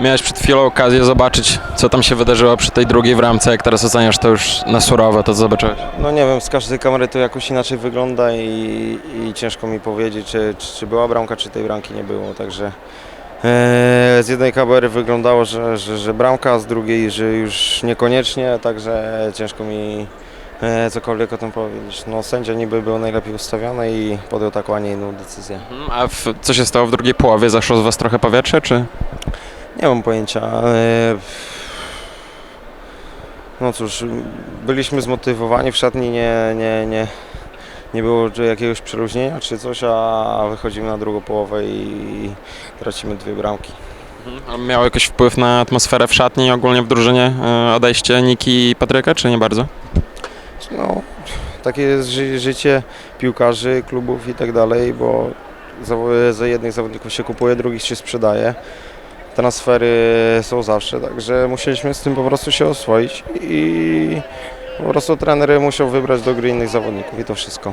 Miałeś przed chwilą okazję zobaczyć, co tam się wydarzyło przy tej drugiej w ramce. Jak teraz oceniasz to już na surowo, to co zobaczyłeś? No nie wiem, z każdej kamery to jakoś inaczej wygląda i, i ciężko mi powiedzieć, czy, czy, czy była bramka, czy tej bramki nie było, także e, z jednej kamery wyglądało, że, że, że bramka, z drugiej, że już niekoniecznie, także ciężko mi e, cokolwiek o tym powiedzieć. No sędzia niby był najlepiej ustawiony i podjął taką, a nie inną decyzję. Mhm, A w, co się stało w drugiej połowie? Zaszło z was trochę powietrze, czy? Nie mam pojęcia. No cóż, byliśmy zmotywowani w szatni, nie, nie, nie, nie było jakiegoś przeluźnienia czy coś, a wychodzimy na drugą połowę i tracimy dwie bramki. A miało jakiś wpływ na atmosferę w szatni ogólnie w drużynie e, odejście Niki i Patryka, czy nie bardzo? No, takie jest ży życie piłkarzy, klubów i tak dalej, bo za jednych zawodników się kupuje, drugich się sprzedaje. Transfery są zawsze, także musieliśmy z tym po prostu się oswoić i po prostu trener musiał wybrać do gry innych zawodników i to wszystko.